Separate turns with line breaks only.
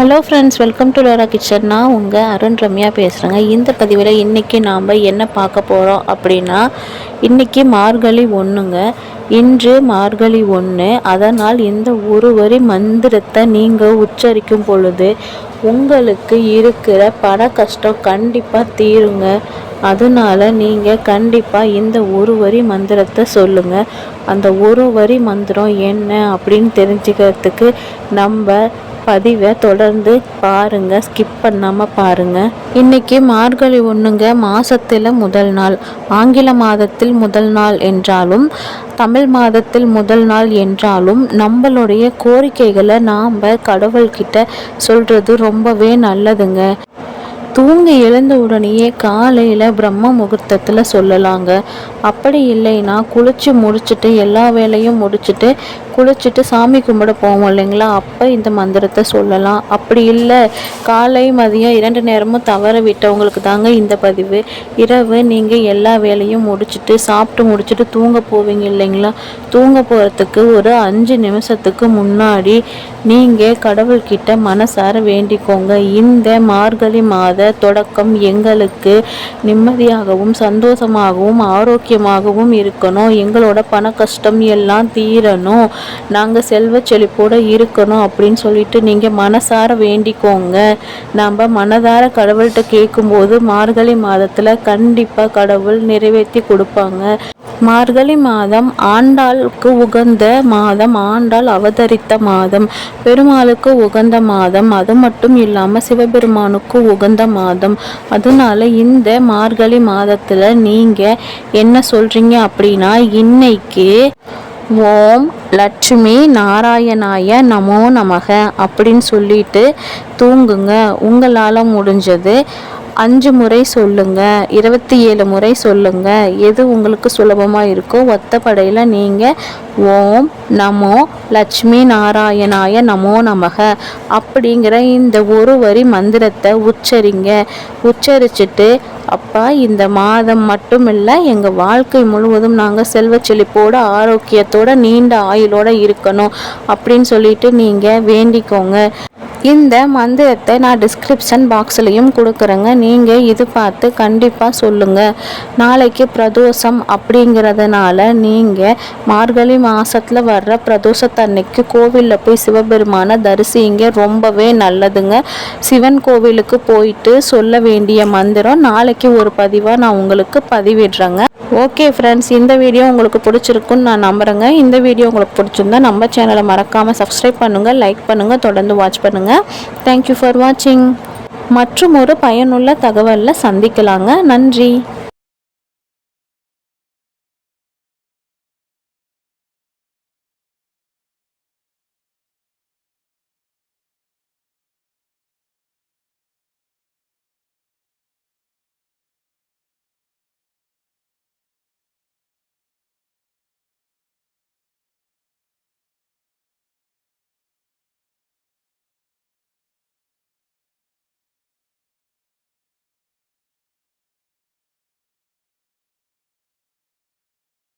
Hello friends welcome to Lora kitchen நான் உங்கள் அருண் ரம்யா பேசுகிறேங்க இந்த பதிவில் இன்றைக்கி நாம் என்ன பார்க்க போகிறோம் அப்படின்னா இன்றைக்கி மார்கழி ஒன்றுங்க இன்று மார்கழி ஒன்று அதனால் இந்த ஒரு வரி மந்திரத்தை நீங்கள் உச்சரிக்கும் பொழுது உங்களுக்கு இருக்கிற பண கஷ்டம் கண்டிப்பாக தீருங்க. அதனால நீங்கள் கண்டிப்பாக இந்த ஒரு வரி மந்திரத்தை சொல்லுங்கள் அந்த ஒரு வரி மந்திரம் என்ன அப்படின்னு தெரிஞ்சுக்கிறதுக்கு நம்ம பதிவை தொடர்ந்து பாருங்க ஸ்கிப் பண்ணாமல் பாருங்க. இன்னைக்கு மார்கழி ஒன்றுங்க மாசத்துல முதல் நாள். ஆங்கில மாதத்தில் முதல் நாள் என்றாலும் தமிழ் மாதத்தில் முதல் நாள் என்றாலும் நம்மளுடைய கோரிக்கைகளை நாம் கடவுள்கிட்ட சொல்கிறது ரொம்பவே நல்லதுங்க. தூங்கி எழுந்த உடனேயே காலையில் பிரம்ம முகூர்த்தத்தில் சொல்லலாங்க. அப்படி இல்லைன்னா குளித்து முடிச்சுட்டு எல்லா வேலையும் முடிச்சுட்டு குளிச்சுட்டு சாமி கும்பிட போவோம் இல்லைங்களா? அப்போ இந்த மந்திரத்தை சொல்லலாம். அப்படி இல்லை காலை மதியம் இரண்டு நேரமும் தவற விட்டவங்களுக்கு தாங்க இந்த பதிவு. இரவு நீங்கள் எல்லா வேலையும் முடிச்சுட்டு சாப்பிட்டு முடிச்சுட்டு தூங்க போவீங்க இல்லைங்களா? தூங்க போகிறதுக்கு ஒரு அஞ்சு நிமிஷத்துக்கு முன்னாடி நீங்கள் கடவுள்கிட்ட மனசார வேண்டிக்கோங்க. இந்த மார்கழி மாத தொடக்கம் எங்களுக்கு நிம்மதியாகவும் சந்தோஷமாகவும் ஆரோக்கியமாகவும் இருக்கணும். எங்களோட பண கஷ்டம் எல்லாம் தீரணும். நாங்கள் செல்வ செழிப்போடு இருக்கணும் அப்படின்னு சொல்லிட்டு நீங்கள் மனசார வேண்டிக்கோங்க. நம்ம மனதார கடவுள்கிட்ட கேட்கும்போது மார்கழி மாதத்தில் கண்டிப்பாக கடவுள் நிறைவேற்றி கொடுப்பாங்க. மார்கழி மாதம் ஆண்டாளுக்கு உகந்த மாதம் ஆண்டாள் அவதரித்த மாதம் பெருமாளுக்கு உகந்த மாதம் அது மட்டும் இல்லாமல் சிவபெருமானுக்கு உகந்த மாதம். அதனால இந்த மார்கழி மாதத்தில் நீங்கள் என்ன சொல்கிறீங்க அப்படின்னா இன்னைக்கு ஓம் லட்சுமி நாராயணாய நமோ நமக அப்படின்னு சொல்லிட்டு தூங்குங்க. உங்களால் முடிஞ்சது அஞ்சு முறை சொல்லுங்க இருபத்தி ஏழு முறை சொல்லுங்க. எது உங்களுக்கு சுலபமாக இருக்கோ ஒத்தப்படையில் நீங்கள் ஓம் நமோ லட்சுமி நாராயணாய நமோ நமக அப்படிங்கிற இந்த ஒரு வரி மந்திரத்தை உச்சரிங்க. உச்சரிச்சுட்டு அப்பா இந்த மாதம் மட்டும் இல்லை எங்கள் வாழ்க்கை முழுவதும் நாங்கள் செல்வ செழிப்போட ஆரோக்கியத்தோட நீண்ட ஆயுளோட இருக்கணும் அப்படின்னு சொல்லிட்டு நீங்கள் வேண்டிக்கோங்க. இந்த மந்திரத்தை நான் டிஸ்கிரிப்ஷன் பாக்ஸ்லேயும் கொடுக்குறேங்க. நீங்கள் இது பார்த்து கண்டிப்பாக சொல்லுங்கள் நாளைக்கு பிரதோஷம் அப்படிங்கிறதுனால நீங்கள் மார்கழி மாதத்தில் வர்ற பிரதோஷத்தன்னைக்கு கோவிலில் போய் சிவபெருமானை தரிசிங்க. ரொம்பவே நல்லதுங்க. சிவன் கோவிலுக்கு போயிட்டு சொல்ல வேண்டிய மந்திரம் நாளைக்கு ஒரு பதிவாக நான் உங்களுக்கு பதிவிடுறேங்க. ஓகே ஃப்ரெண்ட்ஸ் இந்த வீடியோ உங்களுக்கு பிடிச்சிருக்குன்னு நான் நம்புகிறேங்க இந்த வீடியோ உங்களுக்கு பிடிச்சிருந்தா நம்ம சேனலை மறக்காமல் சப்ஸ்கிரைப் பண்ணுங்கள் லைக் பண்ணுங்கள் தொடர்ந்து வாட்ச் பண்ணுங்கள் பண்ணுங்கள் தேங்க்யூ ஃபார் வாட்சிங் மற்றும் ஒரு பயனுள்ள தகவலில் சந்திக்கலாங்க. நன்றி.